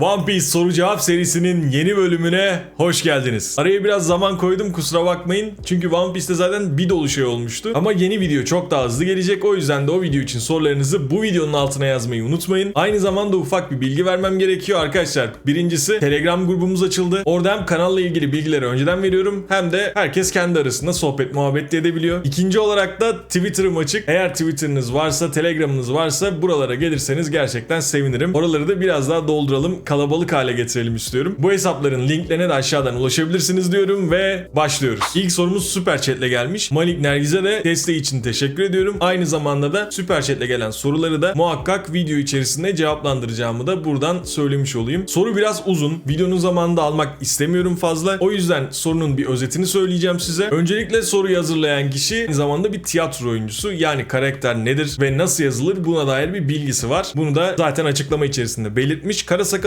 One Piece soru cevap serisinin yeni bölümüne hoş geldiniz. Araya biraz zaman koydum kusura bakmayın. Çünkü One Piece'te zaten bir dolu şey olmuştu. Ama yeni video çok daha hızlı gelecek. O yüzden de o video için sorularınızı bu videonun altına yazmayı unutmayın. Aynı zamanda ufak bir bilgi vermem gerekiyor arkadaşlar. Birincisi Telegram grubumuz açıldı. Orada hem kanalla ilgili bilgileri önceden veriyorum hem de herkes kendi arasında sohbet muhabbet de edebiliyor. İkinci olarak da Twitter'ım açık. Eğer Twitter'ınız varsa, Telegram'ınız varsa buralara gelirseniz gerçekten sevinirim. Oraları da biraz daha dolduralım, kalabalık hale getirelim istiyorum. Bu hesapların linklerine de aşağıdan ulaşabilirsiniz diyorum ve başlıyoruz. İlk sorumuz Super Chat'le gelmiş. Malik Nergiz'e de desteği için teşekkür ediyorum. Aynı zamanda da Super Chat'le gelen soruları da muhakkak video içerisinde cevaplandıracağımı da buradan söylemiş olayım. Soru biraz uzun. Videonun zamanında almak istemiyorum fazla. O yüzden sorunun bir özetini söyleyeceğim size. Öncelikle soruyu hazırlayan kişi aynı zamanda bir tiyatro oyuncusu. Yani karakter nedir ve nasıl yazılır buna dair bir bilgisi var. Bunu da zaten açıklama içerisinde belirtmiş.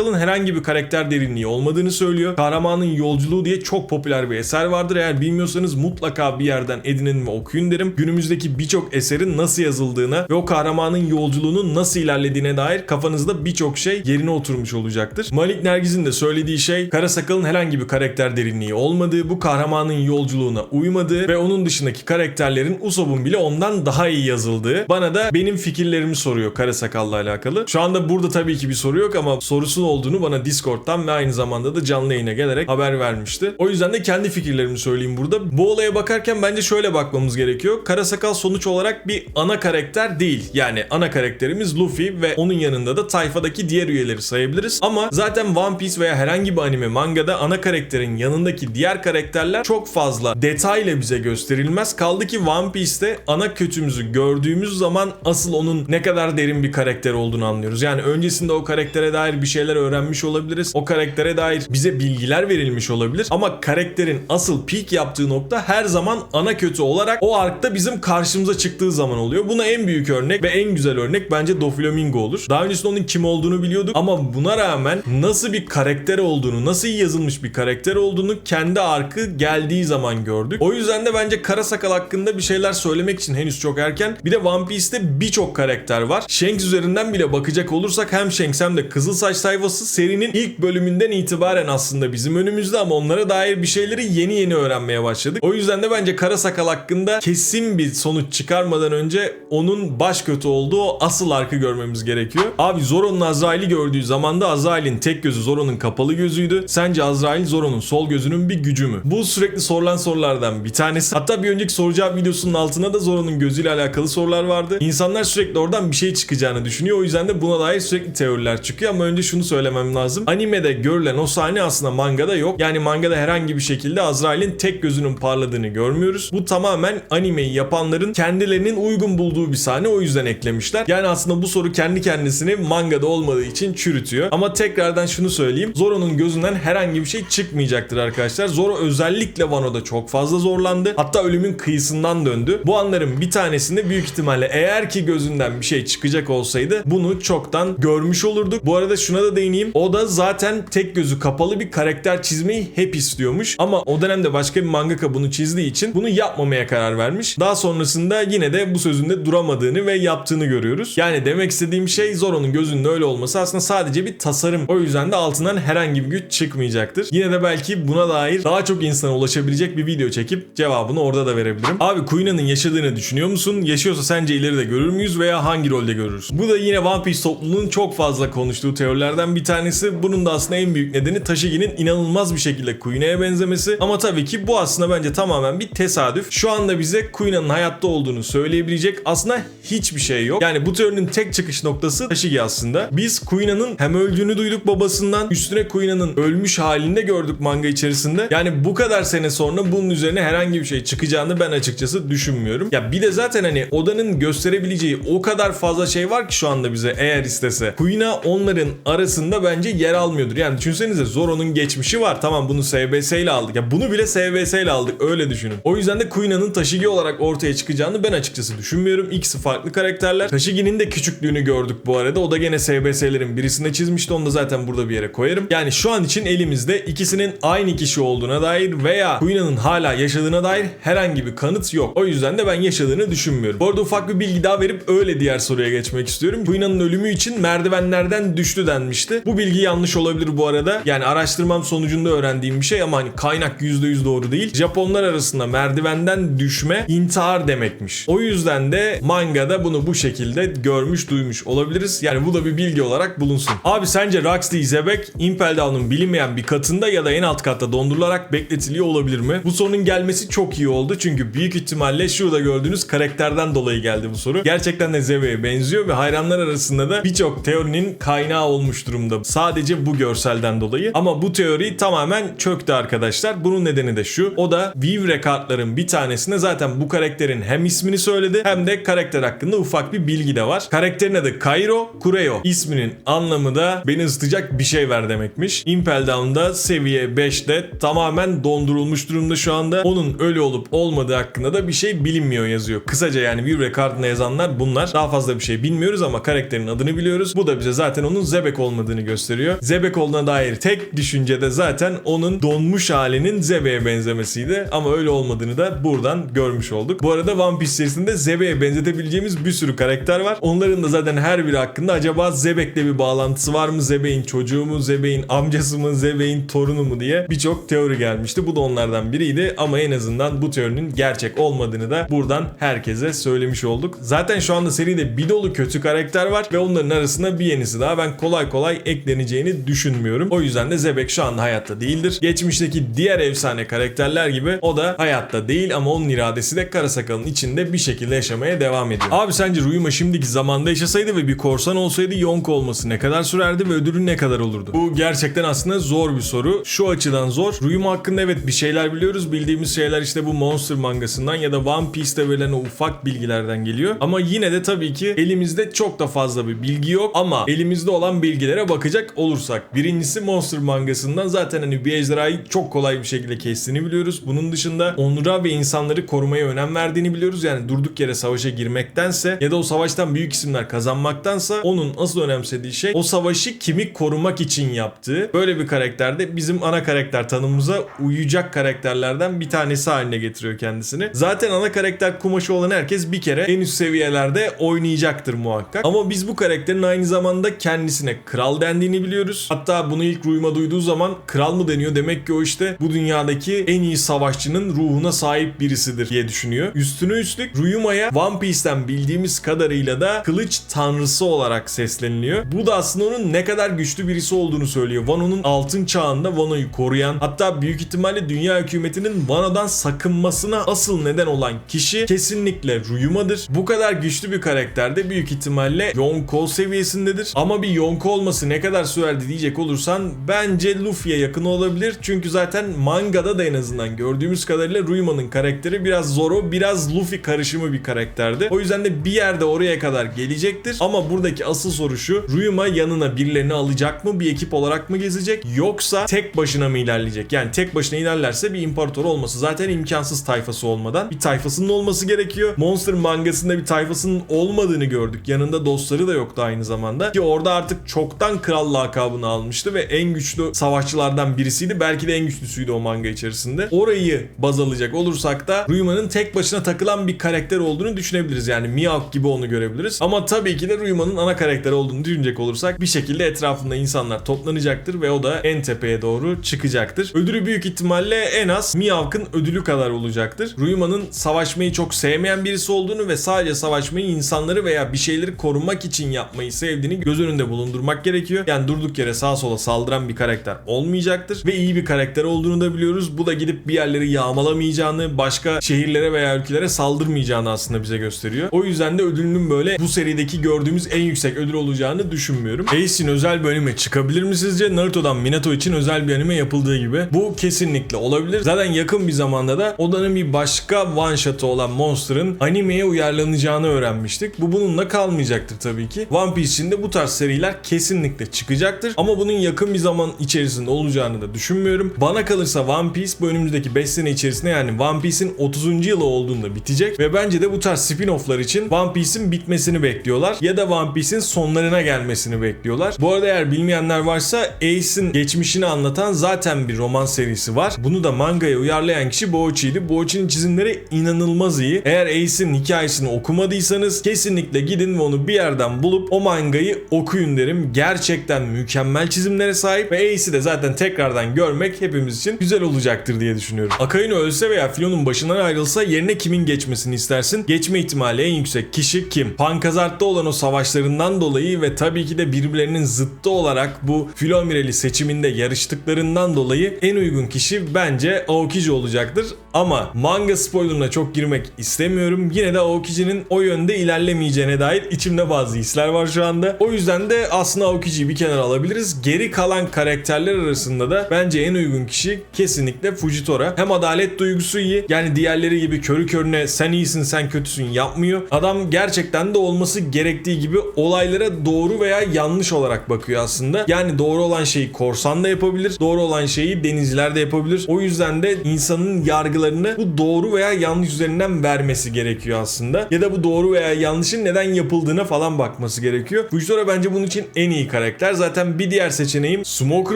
Karasakal'ın herhangi bir karakter derinliği olmadığını söylüyor. Kahramanın Yolculuğu diye çok popüler bir eser vardır. Eğer bilmiyorsanız mutlaka bir yerden edinin ve okuyun derim. Günümüzdeki birçok eserin nasıl yazıldığına ve o kahramanın yolculuğunun nasıl ilerlediğine dair kafanızda birçok şey yerine oturmuş olacaktır. Malik Nergiz'in de söylediği şey Karasakal'ın herhangi bir karakter derinliği olmadığı, bu kahramanın yolculuğuna uymadığı ve onun dışındaki karakterlerin Usopp'un bile ondan daha iyi yazıldığı. Bana da benim fikirlerimi soruyor Karasakal'la alakalı. Şu anda burada tabii ki bir soru yok ama sorusun olduğunu bana Discord'dan ve aynı zamanda da canlı yayına gelerek haber vermişti. O yüzden de kendi fikirlerimi söyleyeyim burada. Bu olaya bakarken bence şöyle bakmamız gerekiyor. Karasakal sonuç olarak bir ana karakter değil. Yani ana karakterimiz Luffy ve onun yanında da tayfadaki diğer üyeleri sayabiliriz. Ama zaten One Piece veya herhangi bir anime mangada ana karakterin yanındaki diğer karakterler çok fazla detayla bize gösterilmez. Kaldı ki One Piece'te ana kötümüzü gördüğümüz zaman asıl onun ne kadar derin bir karakter olduğunu anlıyoruz. Yani öncesinde o karaktere dair bir şeyler öğrenmiş olabiliriz. O karaktere dair bize bilgiler verilmiş olabilir. Ama karakterin asıl peak yaptığı nokta her zaman ana kötü olarak o arkta bizim karşımıza çıktığı zaman oluyor. Buna en büyük örnek ve en güzel örnek bence Doflamingo olur. Daha öncesinde onun kim olduğunu biliyorduk ama buna rağmen nasıl bir karakter olduğunu, nasıl iyi yazılmış bir karakter olduğunu kendi arkı geldiği zaman gördük. O yüzden de bence Karasakal hakkında bir şeyler söylemek için henüz çok erken. Bir de One Piece'te birçok karakter var. Shanks üzerinden bile bakacak olursak hem Shanks hem de Kızılsaç tayfası serinin ilk bölümünden itibaren aslında bizim önümüzde ama onlara dair bir şeyleri yeni yeni öğrenmeye başladık. O yüzden de bence Karasakal hakkında kesin bir sonuç çıkarmadan önce onun baş kötü olduğu asıl arkı görmemiz gerekiyor. Abi Zoro'nun Azrail'i gördüğü zaman da Azrail'in tek gözü Zoro'nun kapalı gözüydü. Sence Azrail Zoro'nun sol gözünün bir gücü mü? Bu sürekli sorulan sorulardan bir tanesi. Hatta bir önceki soru cevap videosunun altına da Zoro'nun gözüyle alakalı sorular vardı. İnsanlar sürekli oradan bir şey çıkacağını düşünüyor. O yüzden de buna dair sürekli teoriler çıkıyor ama önce şunu söylemem lazım. Animede görülen o sahne aslında mangada yok. Yani mangada herhangi bir şekilde Azrail'in tek gözünün parladığını görmüyoruz. Bu tamamen animeyi yapanların kendilerinin uygun bulduğu bir sahne o yüzden eklemişler. Yani aslında bu soru kendi kendisini mangada olmadığı için çürütüyor. Ama tekrardan şunu söyleyeyim. Zoro'nun gözünden herhangi bir şey çıkmayacaktır arkadaşlar. Zoro özellikle Wano'da çok fazla zorlandı. Hatta ölümün kıyısından döndü. Bu anların bir tanesinde büyük ihtimalle eğer ki gözünden bir şey çıkacak olsaydı bunu çoktan görmüş olurduk. Bu arada şuna da değineyim. O da zaten tek gözü kapalı bir karakter çizmeyi hep istiyormuş. Ama o dönemde başka bir mangaka bunu çizdiği için bunu yapmamaya karar vermiş. Daha sonrasında yine de bu sözünde duramadığını ve yaptığını görüyoruz. Yani demek istediğim şey Zoro'nun gözünde öyle olması aslında sadece bir tasarım. O yüzden de altından herhangi bir güç çıkmayacaktır. Yine de belki buna dair daha çok insana ulaşabilecek bir video çekip cevabını orada da verebilirim. Abi Kuina'nın yaşadığını düşünüyor musun? Yaşıyorsa sence ileride görür müyüz veya hangi rolde görürüz? Bu da yine One Piece topluluğunun çok fazla konuştuğu teorilerden bir tanesi. Bunun da aslında en büyük nedeni Tashigi'nin inanılmaz bir şekilde Kuina'ya benzemesi. Ama tabii ki bu aslında bence tamamen bir tesadüf. Şu anda bize Kuina'nın hayatta olduğunu söyleyebilecek aslında hiçbir şey yok. Yani bu teorinin tek çıkış noktası Tashigi aslında. Biz Kuina'nın hem öldüğünü duyduk babasından üstüne Kuina'nın ölmüş halinde gördük manga içerisinde. Yani bu kadar sene sonra bunun üzerine herhangi bir şey çıkacağını ben açıkçası düşünmüyorum. Ya bir de zaten hani Oda'nın gösterebileceği o kadar fazla şey var ki şu anda bize eğer istese. Kuina onların arasında bence yer almıyordur. Yani düşünsenize Zoro'nun geçmişi var. Tamam bunu SBS ile aldık. Ya bunu bile SBS ile aldık öyle düşünün. O yüzden de Kuina'nın Tashigi olarak ortaya çıkacağını ben açıkçası düşünmüyorum. İkisi farklı karakterler. Tashigi'nin de küçüklüğünü gördük bu arada. O da gene SBS'lerin birisinde çizmişti. Onu da zaten burada bir yere koyarım. Yani şu an için elimizde ikisinin aynı kişi olduğuna dair veya Kuina'nın hala yaşadığına dair herhangi bir kanıt yok. O yüzden de ben yaşadığını düşünmüyorum. Bu arada ufak bir bilgi daha verip öyle diğer soruya geçmek istiyorum. Kuina'nın ölümü için merdivenlerden düştü denmişti. Bu bilgi yanlış olabilir bu arada. Yani araştırmam sonucunda öğrendiğim bir şey ama hani kaynak %100 doğru değil. Japonlar arasında merdivenden düşme intihar demekmiş. O yüzden de mangada bunu bu şekilde görmüş duymuş olabiliriz. Yani bu da bir bilgi olarak bulunsun. Abi sence Rocksteady Zebek Impel Down'un bilinmeyen bir katında ya da en alt katta dondurularak bekletiliyor olabilir mi? Bu sorunun gelmesi çok iyi oldu çünkü büyük ihtimalle şurada gördüğünüz karakterden dolayı geldi bu soru. Gerçekten de Zebek'e benziyor ve hayranlar arasında da birçok teorinin kaynağı olmuş durumda. Sadece bu görselden dolayı. Ama bu teori tamamen çöktü arkadaşlar. Bunun nedeni de şu. O da Vivre kartların bir tanesinde zaten bu karakterin hem ismini söyledi hem de karakter hakkında ufak bir bilgi de var. Karakterin adı Kairo Kureo. İsminin anlamı da beni ısıtacak bir şey ver demekmiş. Impel Down'da seviye 5'te tamamen dondurulmuş durumda şu anda. Onun ölü olup olmadığı hakkında da bir şey bilinmiyor yazıyor. Kısaca yani Vivre kartına yazanlar bunlar. Daha fazla bir şey bilmiyoruz ama karakterin adını biliyoruz. Bu da bize zaten onun Zebek olmadığını gösteriyor. Zebek olduğuna dair tek düşünce de zaten onun donmuş halinin Zebek'e benzemesiydi. Ama öyle olmadığını da buradan görmüş olduk. Bu arada One Piece serisinde Zebek'e benzetebileceğimiz bir sürü karakter var. Onların da zaten her biri hakkında acaba Zebek'le bir bağlantısı var mı? Zebek'in çocuğu mu? Zebek'in amcası mı? Zebek'in torunu mu diye birçok teori gelmişti. Bu da onlardan biriydi ama en azından bu teorinin gerçek olmadığını da buradan herkese söylemiş olduk. Zaten şu anda seride bir dolu kötü karakter var ve onların arasında bir yenisi daha ben kolay kolay ekleneceğini düşünmüyorum. O yüzden de Zebek şu anda hayatta değildir. Geçmişteki diğer efsane karakterler gibi o da hayatta değil ama onun iradesi de Karasakal'ın içinde bir şekilde yaşamaya devam ediyor. Abi sence Ryuma şimdiki zamanda yaşasaydı ve bir korsan olsaydı Yonko olması ne kadar sürerdi ve ödülü ne kadar olurdu? Bu gerçekten aslında zor bir soru. Şu açıdan zor. Ryuma hakkında evet bir şeyler biliyoruz. Bildiğimiz şeyler işte bu Monster mangasından ya da One Piece'te verilen o ufak bilgilerden geliyor. Ama yine de tabii ki elimizde çok da fazla bir bilgi yok. Ama elimizde olan bilgilere bakacak olursak. Birincisi Monster mangasından zaten hani bir ejderhayı çok kolay bir şekilde kestiğini biliyoruz. Bunun dışında onura ve insanları korumaya önem verdiğini biliyoruz. Yani durduk yere savaşa girmektense ya da o savaştan büyük isimler kazanmaktansa onun asıl önemsediği şey o savaşı kimi korumak için yaptığı. Böyle bir karakterde bizim ana karakter tanımımıza uyacak karakterlerden bir tanesi haline getiriyor kendisini. Zaten ana karakter kumaşı olan herkes bir kere en üst seviyelerde oynayacaktır muhakkak. Ama biz bu karakterin aynı zamanda kendisine kral dendiğini biliyoruz. Hatta bunu ilk Ruyma duyduğu zaman kral mı deniyor demek ki o işte bu dünyadaki en iyi savaşçının ruhuna sahip birisidir diye düşünüyor. Üstüne üstlük Ryuma'ya One Piece'ten bildiğimiz kadarıyla da kılıç tanrısı olarak sesleniliyor. Bu da aslında onun ne kadar güçlü birisi olduğunu söylüyor. Wano'nun altın çağında Wano'yu koruyan hatta büyük ihtimalle dünya hükümetinin Wano'dan sakınmasına asıl neden olan kişi kesinlikle Ryuma'dır. Bu kadar güçlü bir karakterde büyük ihtimalle Yonko seviyesindedir. Ama bir Yonko ne kadar sürerdi diyecek olursan bence Luffy'ye yakın olabilir. Çünkü zaten mangada da en azından gördüğümüz kadarıyla Ryuma'nın karakteri biraz Zoro, biraz Luffy karışımı bir karakterdi. O yüzden de bir yerde oraya kadar gelecektir. Ama buradaki asıl soru şu. Ryuma yanına birilerini alacak mı? Bir ekip olarak mı gezecek? Yoksa tek başına mı ilerleyecek? Yani tek başına ilerlerse bir imparator olması zaten imkansız tayfası olmadan. Bir tayfasının olması gerekiyor. Monster mangasında bir tayfasının olmadığını gördük. Yanında dostları da yoktu aynı zamanda. Ki orada artık çoktan kral lakabını almıştı ve en güçlü savaşçılardan birisiydi. Belki de en güçlüsüydü o manga içerisinde. Orayı baz alacak olursak da Ryuma'nın tek başına takılan bir karakter olduğunu düşünebiliriz. Yani Mihawk gibi onu görebiliriz. Ama tabii ki de Ryuma'nın ana karakter olduğunu düşünecek olursak bir şekilde etrafında insanlar toplanacaktır ve o da en tepeye doğru çıkacaktır. Ödülü büyük ihtimalle en az Mihawk'ın ödülü kadar olacaktır. Ryuma'nın savaşmayı çok sevmeyen birisi olduğunu ve sadece savaşmayı insanları veya bir şeyleri korumak için yapmayı sevdiğini göz önünde bulundurmak gerekiyor. Yani durduk yere sağa sola saldıran bir karakter olmayacaktır ve iyi bir karakter olduğunu da biliyoruz. Bu da gidip bir yerleri yağmalamayacağını, başka şehirlere veya ülkelere saldırmayacağını aslında bize gösteriyor. O yüzden de ödülünün böyle bu serideki gördüğümüz en yüksek ödül olacağını düşünmüyorum. Ace'in özel bir anime çıkabilir mi sizce? Naruto'dan Minato için özel bir anime yapıldığı gibi. Bu kesinlikle olabilir. Zaten yakın bir zamanda da odanın bir başka one shot'ı olan Monster'ın animeye uyarlanacağını öğrenmiştik. Bu bununla kalmayacaktır tabii ki. One Piece için de bu tarz seriler kesinlikle çıkacaktır. Ama bunun yakın bir zaman içerisinde olacağını da düşünmüyorum. Bana kalırsa One Piece bu önümüzdeki 5 sene içerisinde yani One Piece'in 30. yılı olduğunda bitecek ve bence de bu tarz spin-off'lar için One Piece'in bitmesini bekliyorlar ya da One Piece'in sonlarına gelmesini bekliyorlar. Bu arada eğer bilmeyenler varsa Ace'in geçmişini anlatan zaten bir roman serisi var. Bunu da mangaya uyarlayan kişi Boichi'ydi. Boichi'nin çizimleri inanılmaz iyi. Eğer Ace'in hikayesini okumadıysanız kesinlikle gidin ve onu bir yerden bulup o mangayı okuyun derim. Gerçekten gerçekten mükemmel çizimlere sahip ve Ace'i de zaten tekrardan görmek hepimiz için güzel olacaktır diye düşünüyorum. Akainu ölse veya Filon'un başından ayrılsa yerine kimin geçmesini istersin? Geçme ihtimali en yüksek kişi kim? Pankazart'ta olan o savaşlarından dolayı ve tabii ki de birbirlerinin zıttı olarak bu Filomireli seçiminde yarıştıklarından dolayı en uygun kişi bence Aokiji olacaktır. Ama manga spoilerına çok girmek istemiyorum. Yine de Aokiji'nin o yönde ilerlemeyeceğine dair içimde bazı hisler var şu anda. O yüzden de aslında Aokiji'yi bir kenara alabiliriz. Geri kalan karakterler arasında da bence en uygun kişi kesinlikle Fujitora. Hem adalet duygusu iyi. Yani diğerleri gibi körü körüne sen iyisin sen kötüsün yapmıyor. Adam gerçekten de olması gerektiği gibi olaylara doğru veya yanlış olarak bakıyor aslında. Yani doğru olan şeyi korsan da yapabilir. Doğru olan şeyi denizciler de yapabilir. O yüzden de insanın yargılarını bu doğru veya yanlış üzerinden vermesi gerekiyor aslında. Ya da bu doğru veya yanlışın neden yapıldığına falan bakması gerekiyor. Fujitora bence bunun için en iyi karakter. Zaten bir diğer seçeneğim Smoker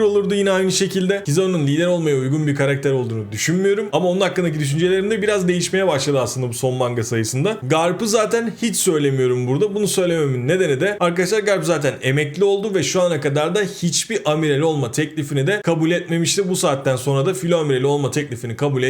olurdu yine aynı şekilde. Kizaru'nun lider olmaya uygun bir karakter olduğunu düşünmüyorum. Ama onun hakkındaki düşüncelerim de biraz değişmeye başladı aslında bu son manga sayısında. Garp'ı zaten hiç söylemiyorum burada. Bunu söylememin nedeni de arkadaşlar Garp zaten emekli oldu ve şu ana kadar da hiçbir amiral olma teklifini de kabul etmemişti. Bu saatten sonra da filo amirali olma teklifini kabul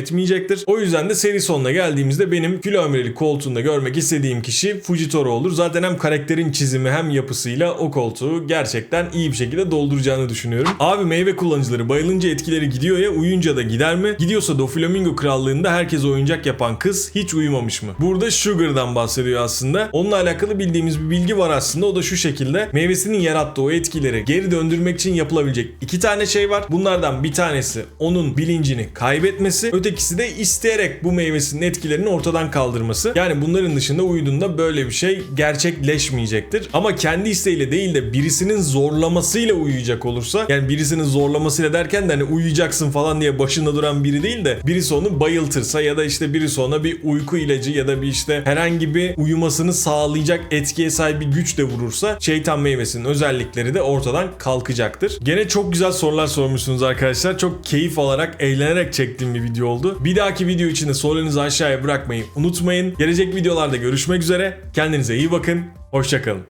etmeyecektir. O yüzden de seri sonuna geldiğimizde benim amirali koltuğunda görmek istediğim kişi Fujitora olur. Zaten hem karakterin çizimi hem yapısıyla o koltuğu gerçekten iyi bir şekilde dolduracağını düşünüyorum. Abi meyve kullanıcıları bayılınca etkileri gidiyor ya uyuyunca da gider mi? Gidiyorsa Doflamingo krallığında herkes oyuncak yapan kız hiç uyumamış mı? Burada Sugar'dan bahsediyor aslında. Onunla alakalı bildiğimiz bir bilgi var aslında. O da şu şekilde. Meyvesinin yarattığı o etkileri geri döndürmek için yapılabilecek iki tane şey var. Bunlardan bir tanesi onun bilincini kaybetmesi. Ötekisi de isteyerek bu meyvesinin etkilerini ortadan kaldırması. Yani bunların dışında uyuduğunda böyle bir şey gerçekleşmeyecektir. Ama kendi isteğiyle değil de birisinin zorlamasıyla uyuyacak olursa yani birisinin zorlamasıyla derken de hani uyuyacaksın falan diye başında duran biri değil de birisi onu bayıltırsa ya da işte birisi ona bir uyku ilacı ya da bir işte herhangi bir uyumasını sağlayacak etkiye sahip bir güç de vurursa şeytan meyvesinin özellikleri de ortadan kalkacaktır. Gene çok güzel sorular sormuşsunuz arkadaşlar. Çok keyif alarak, eğlenerek çektiğim bir video oldu. Bir dahaki video için de sorularınızı aşağıya bırakmayı unutmayın. Gelecek videolarda görüşmek üzere. Kendinize iyi bakın. Hoşçakalın.